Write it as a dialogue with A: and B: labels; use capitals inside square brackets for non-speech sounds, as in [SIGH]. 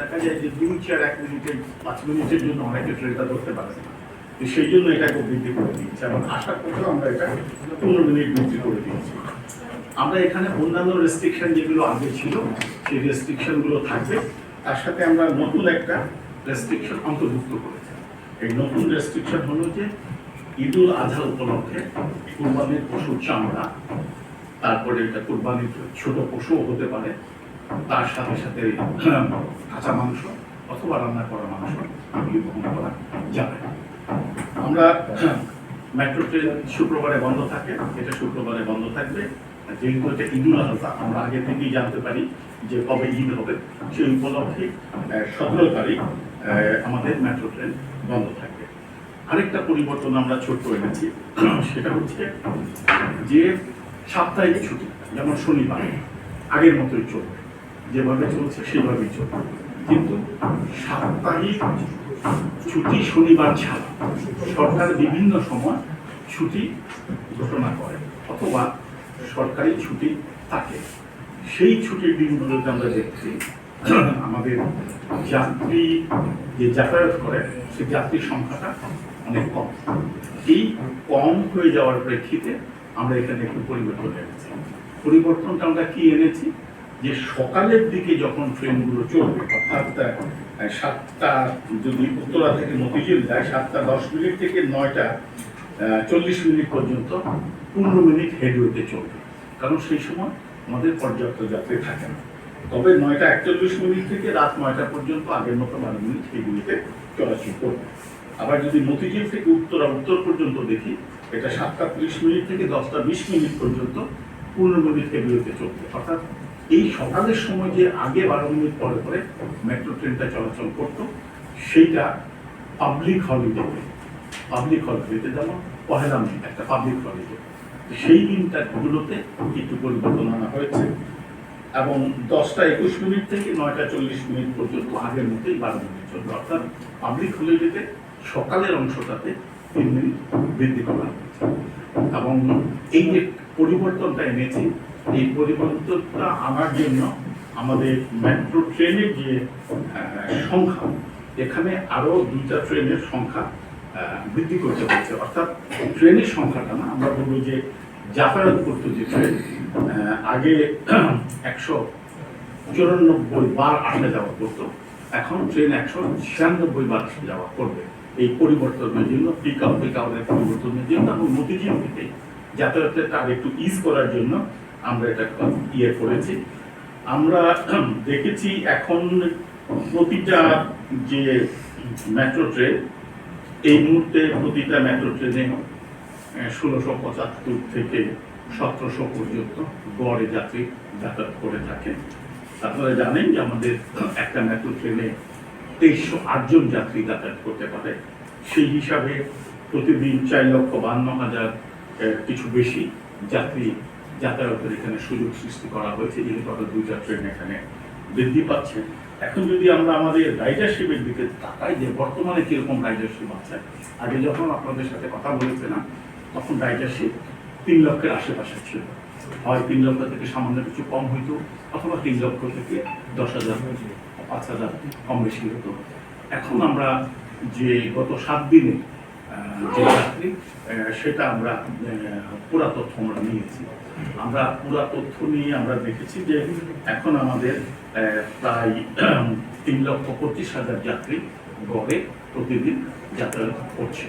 A: দেখা যায় যে দুই চার এক মিনিটে, পাঁচ মিনিটের জন্য অনেকে ট্রেনটা ধরতে পারে সেই জন্য এটাকে বৃদ্ধি করে দিয়েছে এবং আসার পথেও আমরা এটা পনেরো মিনিট বৃদ্ধি করে দিয়েছি। আমরা এখানে অন্যান্য রেস্ট্রিকশন যেগুলো আগে ছিল, সেই রেস্ট্রিকশনগুলো থাকবে। তার সাথে আমরা নতুন একটা রেস্ট্রিকশন অন্তর্ভুক্ত করেছি। এই নতুন রেস্ট্রিকশন হলো যে ঈদুল আজহা উপলক্ষে কুরবানির পশুর চামড়া, তারপরে এটা কুরবানির ছোট পশুও হতে পারে তার সাথে সাথে কাঁচা মাংস অথবা রান্না করা মাংস এগুলি গ্রহণ করা যাবে আমরা মেট্রো ট্রেন শুক্রবারে বন্ধ থাকে। এটা শুক্রবারে বন্ধ থাকবে। যেহেতু এটা ঈদুল আজহা, আমরা আগে থেকেই জানতে পারি যে কবে ঈদ হবে, সেই উপলক্ষে সতেরো তারিখ আমাদের মেট্রো ট্রেন বন্ধ থাকবে আরেকটা পরিবর্তন আমরা ছোট্ট এনেছি, সেটা হচ্ছে যে সাপ্তাহিক ছুটি, যেমন শনিবার, আগের মতোই চলবে। যেভাবে চলছে, সেভাবেই চলবে। কিন্তু সাপ্তাহিক ছুটি শনিবার ছাড়া সরকার বিভিন্ন সময় ছুটি ঘোষণা করে, অথবা সরকারি ছুটি থাকে। সেই ছুটির দিনগুলোতে আমরা দেখছি আমাদের যাত্রী, যে যাতায়াত করে সেই যাত্রীর সংখ্যাটা অনেক কম। এই কম হয়ে যাওয়ার প্রেক্ষিতে আমরা এখানে একটু পরিবর্তন এনেছি। পরিবর্তনটা আমরা কি এনেছি? যে সকালের দিকে যখন ট্রেনগুলো চলবে, অর্থাৎ সাতটা, যদি উত্তরা থেকে মতিঝিল যায়, সাতটা দশ মিনিট থেকে নয়টা চল্লিশ মিনিট পর্যন্ত পনেরো মিনিট হেডওয়েতে চলবে। কারণ সেই সময় আমাদের পর্যাপ্ত যাত্রী থাকে না। তবে নয়টা একচল্লিশ মিনিট থেকে রাত নয়টা পর্যন্ত আগের মতো বারো মিনিট সেগুলিতে চলাচল করবে। আবার যদি মতিঝিল থেকে উত্তরা, উত্তর পর্যন্ত দেখি, এটা সাতটা ত্রিশ মিনিট থেকে দশটা বিশ মিনিট পর্যন্ত পনেরো মিনিট হেডওয়েতে চলবে। অর্থাৎ এই সকালের সময় যে আগে বারো মিনিট পরে পরে মেট্রো ট্রেনটা চলাচল করতো, সেইটা পাবলিক হলিডেতে পাবলিক হলিডেতে যেমন পহেলা মে, একটা পাবলিক হলিডে সেই দিনটা গুলোতে একটু পরিবর্তন আনা হয়েছে এবং দশটা একুশ মিনিট থেকে নয়টা চল্লিশ মিনিট পর্যন্ত আগের মতোই বারো মিনিট চলবে। অর্থাৎ পাবলিক হলিডেতে সকালের অংশটাতে তিন মিনিট বৃদ্ধি করা হয়েছে। এবং এই যে পরিবর্তনটা এনেছি। এই পরিবর্তনটা আনার জন্য আমাদের মেট্রো ট্রেনের যে সংখ্যা, এখানে আরও দুইটা ট্রেনের সংখ্যা বৃদ্ধি করতে হচ্ছে অর্থাৎ ট্রেনের সংখ্যাটা না, আমরা বলব যে যাতায়াত করতো যে ট্রেন আগে [CLEARS THROAT] একশো চুরানব্বই বার আসা যাওয়া করতো। এখন ট্রেন একশো ছিয়ানব্বই বার যাওয়া করবে। এই পরিবর্তনের জন্য পিক আপ পিক আপের পরিবর্তনের জন্য এবং মতিঝিল থেকে যাতায়াতের আর একটু ইজ করার জন্য আমরা এটা ইয়ে করেছি। আমরা দেখেছি এখন প্রতিটা যে মেট্রো ট্রেন এই মুহূর্তে প্রতিটা মেট্রো ট্রেনে ষোলোশো পঁচাত্তর থেকে সতেরোশো পর্যন্ত গড়ে যাত্রী যাতায়াত করে থাকে। আপনারা জানেন যে আমাদের একটা মেট্রো ট্রেনে তেইশশো আটজন যাত্রী যাতায়াত করতে পারে। সেই হিসাবে প্রতিদিন চার লক্ষ বান্ন হাজার কিছু বেশি যাত্রী যাতায়াতের এখানে সুযোগ সৃষ্টি করা হয়েছে আমরা দুইটা ট্রেন এখানে বৃদ্ধি পাচ্ছে। এখন যদি আমরা আমাদের রাইডারশিপের দিকে তাকাই যে বর্তমানে কীরকম রাইডারশিপ আছে, আগে যখন আপনাদের সাথে কথা বলেছিলাম, তখন রাইডারশিপ তিন লক্ষের আশেপাশে ছিল। হয় তিন লক্ষ থেকে সামান্য কিছু কম হইতো, অথবা তিন লক্ষ থেকে দশ হাজার, পাঁচ হাজার কম বেশি হতো। এখন আমরা যে গত সাত দিনে যে সেটা আমরা পুরা তথ্য আমরা নিয়েছি। আমরা পুরা তথ্য নিয়ে আমরা দেখেছি যে এখন আমাদের প্রায় তিন লক্ষ পঁচিশ হাজার যাত্রী গড়ে প্রতিদিন যাতায়াত করছে।